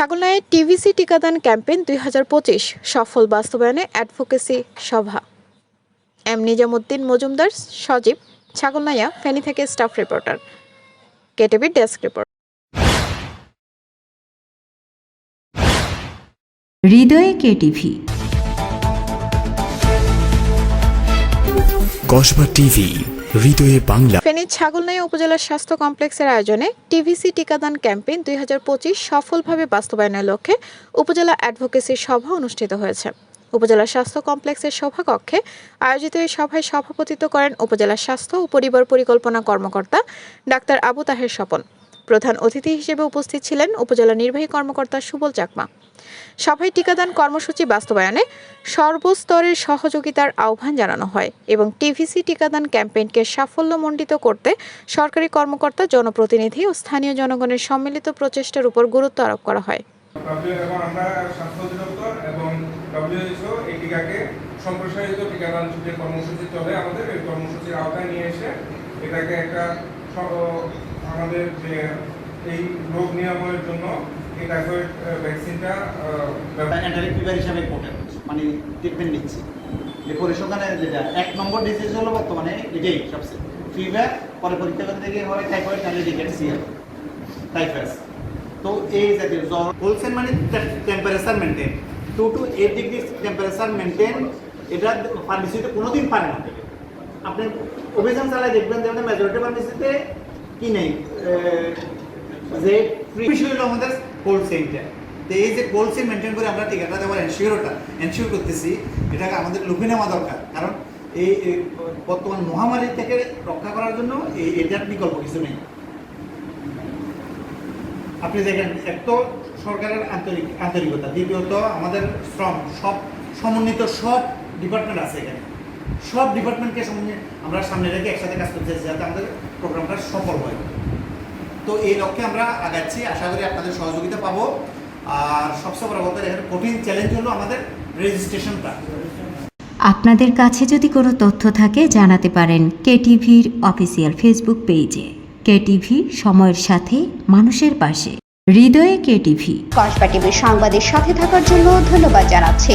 ছাগলনাইয়ে TVC টিকাদান campaign দুই হাজার পঁচিশ সফল বাস্তবায়নে অ্যাডভোকেসি সভা। এম নিজামুদ্দিন মজুমদার সজীব ছাগলনাইয়া ফেনী থেকে staff reporter. KTV desk report. হৃদয়ে কেটিভি। কসবা টিভি। হৃদয়ে বাংলা। ফেনীর ছাগলনাইয়া উপজেলা স্বাস্থ্য কমপ্লেক্সের আয়োজনে টিভিসি টিকাদান ক্যাম্পেইন দুই হাজার পঁচিশ সফলভাবে বাস্তবায়নের লক্ষ্যে উপজেলা অ্যাডভোকেসি সভা অনুষ্ঠিত হয়েছে। উপজেলা স্বাস্থ্য কমপ্লেক্সের সভাকক্ষে আয়োজিত এই সভায় সভাপতিত্ব করেন উপজেলা স্বাস্থ্য ও পরিবার পরিকল্পনা কর্মকর্তা ডাক্তার আবু তাহের স্বপন। প্রধান অতিথি হিসেবে উপস্থিত ছিলেন উপজেলা নির্বাহী কর্মকর্তা সুবল চাকমা। সভায় টিকাদান কর্মসূচি বাস্তবায়নে সর্বস্তরের সহযোগিতার আহ্বান জানানো হয় এবং টিভিসি টিকাদান ক্যাম্পেইনকে সাফল্যমণ্ডিত করতে সরকারি কর্মকর্তা, জনপ্রতিনিধি ও স্থানীয় জনগণের সম্মিলিত প্রচেষ্টার উপর গুরুত্ব আরোপ করা হয়। সম্প্রসারিত টিকাদান কর্মসূচি চলে। আমাদের এই কর্মসূচির আওতায় নিয়ে এসে এটাকে একটা আমাদের যে এই রোগ নিরাময়ের জন্য এই টাইফয়েড ভ্যাকসিনটা অ্যান্টারিক ফিভার হিসাবে ইম্পর্টেন্ট মানে ট্রিটমেন্ট নিচ্ছি। যে পরিসংখ্যানে যেটা, এক নম্বর ডিজিজ হলো বর্তমানে এটাই সবচেয়ে। ফিভার পরে পরীক্ষা করতে গিয়ে হয় টাইফয়েড তাহলে নাহলে ডিকেটসিয়াল টাইফাস তো এই জাতীয় জ্বর হোলসেল মানে temperature maintain two two eight degree temperature maintain এটা ফার্মেসিতে কোনোদিন পারে না। আপনি অভিযান চালায় দেখবেন যে মেজরিটি ফার্মেসিতে কি নেই? যে হলো আমাদের কোল্ড চেইনটা তো এই যে কোল্ড চেইন মেনটেন করে আমরা টিকাটা দেওয়ার এনশিওরটা এনশিওর করতেছি, এটাকে আমাদের লুফে নেওয়া দরকার। কারণ এই বর্তমান মহামারী থেকে রক্ষা করার জন্য এই এটার বিকল্প কিছু নেই। আপনি দেখেন, এক তো সরকারের আন্তরিক, আন্তরিকতা, দ্বিতীয়ত আমাদের শ্রম, সব সমন্বিত সব ডিপার্টমেন্ট আছে এখানে। সব ডিপার্টমেন্টকে সমন্বয় আমরা সামনে রেখে একসাথে কাজ করতে চাইছি যাতে আমাদের প্রোগ্রামটা সফল হয়। তো এই লক্ষ্যে আমরা আগাচ্ছি। আশা করি আপনাদের সহযোগিতা পাবো। আর সবচেয়ে বড় কথা এখানে কঠিন চ্যালেঞ্জ হলো আমাদের রেজিস্ট্রেশনটা আপনাদের কাছে যদি কোনো তথ্য থাকে জানাতে পারেন কেটিভির অফিসিয়াল ফেসবুক পেজে কেটিভি সময়ের সাথে মানুষের পাশে। হৃদয়ে কেটিভি। কসবা টিভির সংবাদের সাথে থাকার জন্য ধন্যবাদ জানাচ্ছি।